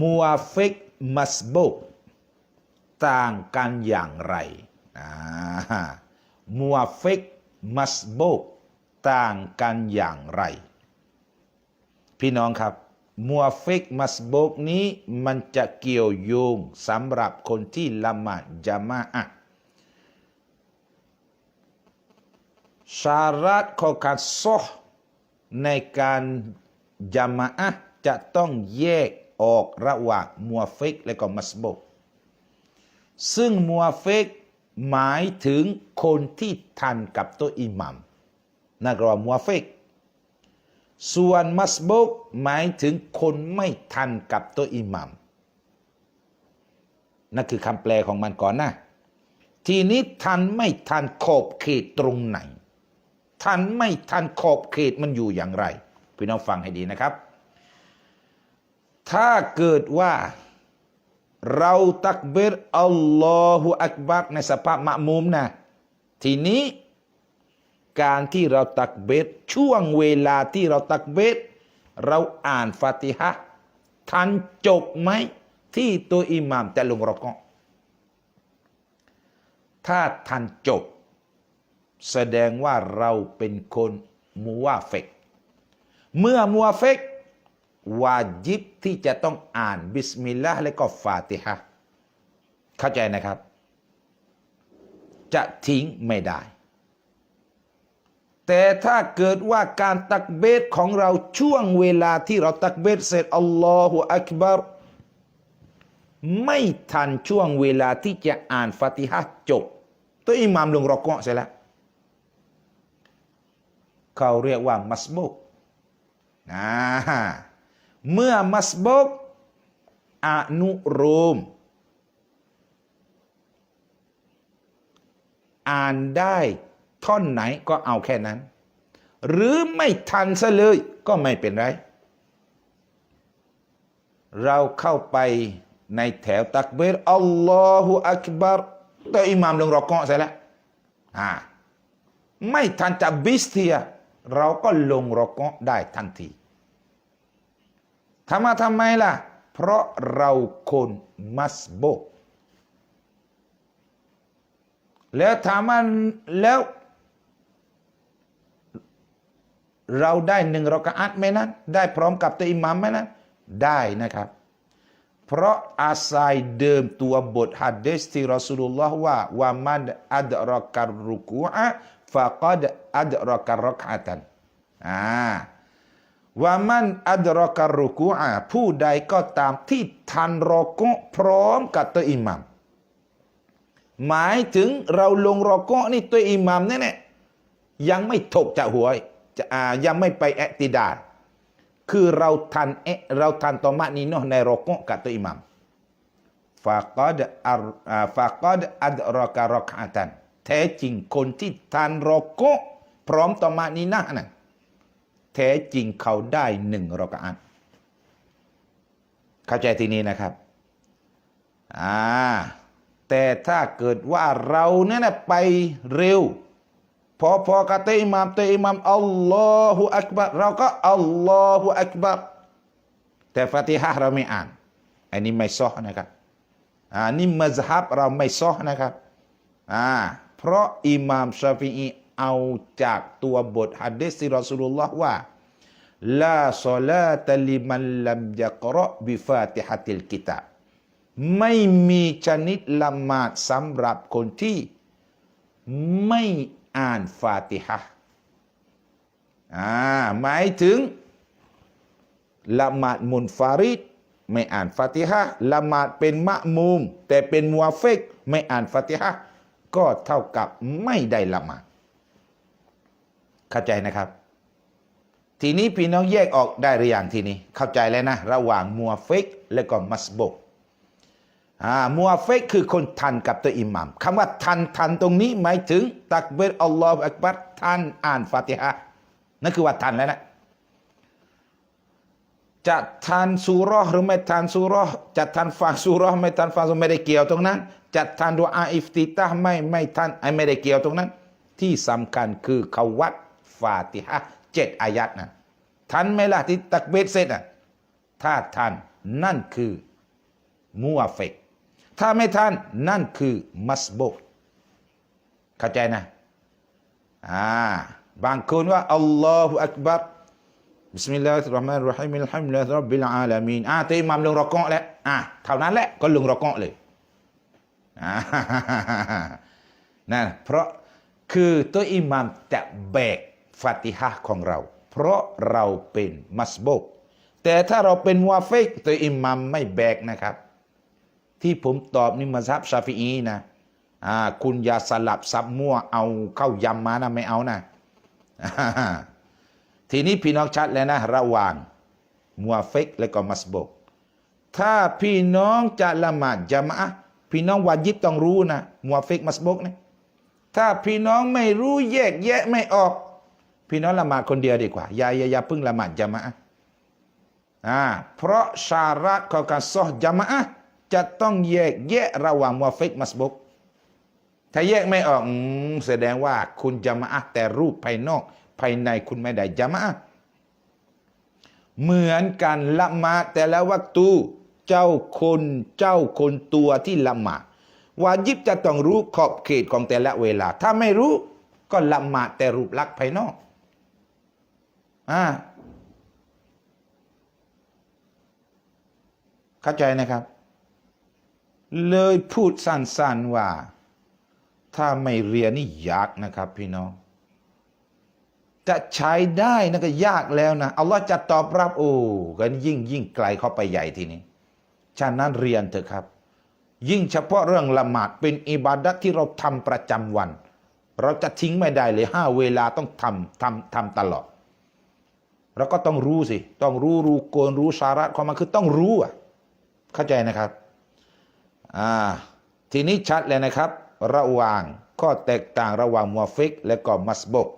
มัวฟิกมัสบุกต่างกันอย่างไรมัวฟิกมัสบุกต่างกันอย่างไร พี่น้องครับมัวฟิกมัสบุกนี้มันจะเกี่ยวโยงสำหรับคนที่ละหมาดจามาอะห์ชารัตของการซอในการจามาอะจะต้องแยก ออกระหว่างมัวฟิกและก็มัสบุกซึ่งมัวฟิกหมายถึงคนที่ทันกับตัวอิหมัมนั่นก็ว่ามัวฟิกส่วนมัสบุกหมายถึงคนไม่ทันกับตัวอิหมัมนั่นคือคำแปลของมันก่อนนะทีนี้ทันไม่ทันขอบเขตตรงไหน ทันไม่ทันขอบเขตมันอยู่อย่างไร พี่น้องฟังให้ดีนะครับ ถ้าเกิดว่าเราตักเบรอัลลอฮฺอักบัรในสภาพมะมุมนะทีนี้การที่เราตักเบตช่วงเวลาที่เราตักเบตเราอ่านฟาติฮะทันจบไหมที่ตัวอิหม่ามจะลงรอกอถ้าทันจบ แสดงว่าเราเป็นคนมัวเฟก เมื่อมัวเฟก วาจิบที่จะต้องอ่านบิสมิลลาห์และก็ฟาติฮะเข้าใจนะครับ จะทิ้งไม่ได้ แต่ถ้าเกิดว่าการตักเบตของเราช่วงเวลาที่เราตักเบตเสร็จอัลลอฮฺอักบารไม่ทันช่วงเวลาที่จะอ่านฟาติฮะจบ ตัวอิหมามลงรอกอเสร็จแล้วเขาเรียกว่ามัสบุกนะ เมื่อมัสบกอนุโรมอ่านได้ท่อนไหนก็เอาแค่นั้น หรือไม่ทันซะเลยก็ไม่เป็นไร เราเข้าไปในแถวตักเบรอัลลอฮฺอักบารตัวอิหมามลงรอกอเสร็จแล้วอ่าไม่ทันจะบิสเทีย เราก็ลงรอกอได้ทันที ทำมาทำไมล่ะ เพราะเราคนมัสโบกแล้วถามว่าแล้ว เราได้หนึ่งรอกะอัดไหมนั้นได้พร้อมกับตัวอิหมามไหมนั้นได้นะครับ เพราะอาศัยเดิมตัวบทฮัดดิสที่รอสูลุลลอฮ์ว่าว่ามันอัดรอการรุกูอะฟะกัดอัดรอการรอกะตันอ่า ว่ามันอัดรอการุกูอะผู้ใดก็ตามที่ทันรอกุพร้อมกับตัวอิหมามหมายถึงเราลงรอกอนี่ตัวอิหมามเนี่ยเนี่ยยังไม่ถกจากหัวจะอ่ายังไม่ไปแอติดาคือเราทันเอเราทันตอมะนีโนในรอกอกับตัวอิหมามฟากัดอัรอ่าฟากัดอัดรอการรอกอาตันแท้จริงคนที่ทันรอกอพร้อมตอมะนีนะนั่น แท้จริงเขาได้หนึ่งรอกอันเข้าใจทีนี้นะครับอ่าแต่ถ้าเกิดว่าเราเนี่ยนะไปเร็ว พอพอกะเตอิมามเตอิมามอัลลอฮฺอักบัรเราก็อัลลอฮฺอักบัรแต่ฟาติฮะเราไม่อ่าน อันนี้ไม่ซอนะครับอ่านี่มัซฮับเราไม่ซอนะครับอ่าเพราะอิหมามชาฟีอี เอาจากตัวบทฮัดดิสที่รอสูลุลลอฮ์ว่าลาซอลาตลิมันลัมยะกรอบิฟาติฮะติลกิตาไม่มีชนิดละหมาดสำหรับคนที่ไม่อ่านฟาติฮะอ่าหมายถึงละหมาดมุนฟาริดไม่อ่านฟาติฮะละหมาดเป็นมะมุม แต่เป็นมัวเฟกไม่อ่านฟาติฮะก็เท่ากับไม่ได้ละหมาด เข้าใจนะครับ ทีนี้พี่น้องแยกออกได้หรือยังทีนี้ เข้าใจแล้วนะ ระหว่างมัวเฟกและก็มัสบกอ่ามัวเฟกคือคนทันกับตัวอิหมัมคำว่าทันทันตรงนี้หมายถึง ตักเบรอัลลอฮฺอักบัรทันอ่านฟาติฮะนั่นคือว่าทันแล้วนะจะทันซูเรหรือไม่ทันซูเรจะทันฟังซูเรไม่ทันฟังซูไม่ได้เกี่ยวตรงนั้น จะทันดูอาอิฟติตาไม่ไม่ทันไอไม่ได้เกี่ยวตรงนั้น ที่สำคัญคือเขาวัด ฟาติฮะเจ็ดอายัดนะทันไหมล่ะที่ตักเบรเสร็จอะถ้าทันนั่นคือมัวเฟก ถ้าไม่ทันนั่นคือมัสโบเข้าใจนะอ่าบางคนว่าอัลลอฮฺอักบัรบิสมิลลาฮิรเราะห์มานิรเราะฮีมอัลฮัมดุลิลลาฮิร็อบบิลอาลามีนอ่าตัวอิหมัมลงรอกะแล้วอ่าเท่านั้นแหละก็ลงรอกะเลยอ่านั่นเพราะคือตัวอิหมัมจะแบก ฟาติฮะของเรา เพราะเราเป็นมัสโบกแต่ถ้าเราเป็นวาฟิกตัวอิหมัมไม่แบกนะครับ ที่ผมตอบนี่มาซับชาฟีอีนะอ่าคุณอย่าสลับซับมั่วเอาเข้ายำมานะไม่เอานะทีนี้พี่น้องชัดแล้วนะ ระหว่างมัวเฟกและก็มัสบกถ้าพี่น้องจะละหมาดจามะพี่น้องวาจิบต้องรู้นะมัวเฟกมัสบกนะถ้าพี่น้องไม่รู้แยกแยะไม่ออก พี่น้องละหมาดคนเดียวดีกว่า อย่าอย่าอย่าพิ่งละหมาดจามะอ่าเพราะสาระของการซอฮจามะจะต้องแยกแยะระหว่างมุวฟิกมัสบุกถ้าแยกไม่ออกแสดงว่าคุณจามะแต่รูปภายนอก ภายในคุณไม่ได้จามะเหมือนกันละหมาดแต่ละวัตูเจ้าคนเจ้าคนตัวที่ละหมาดวาจิบจะต้องรู้ขอบเขตของแต่ละเวลา ถ้าไม่รู้ก็ละหมาดแต่รูปลักษณ์ภายนอก อ่าเข้าใจนะครับ เลยพูดสั้นๆว่า ถ้าไม่เรียนนี่ยากนะครับพี่น้อง จะใช้ได้นะก็ยากแล้วนะอัลลอฮ์จะตอบรับโอ้กันยิ่งยิ่งไกลเข้าไปใหญ่ทีนี้ฉะนั้นเรียนเถอะครับ ยิ่งเฉพาะเรื่องละหมาดเป็นอิบาดัตที่เราทำประจำวัน เราจะทิ้งไม่ได้เลยห้าเวลาต้องทำทำทำตลอด เราก็ต้องรู้สิ ต้องรู้รู้โกนรู้สาระความมันคือต้องรู้อะเข้าใจนะครับอ่าทีนี้ชัดเลยนะครับ ระหว่างข้อแตกต่างระหว่างมัวฟิกและก็มัสบก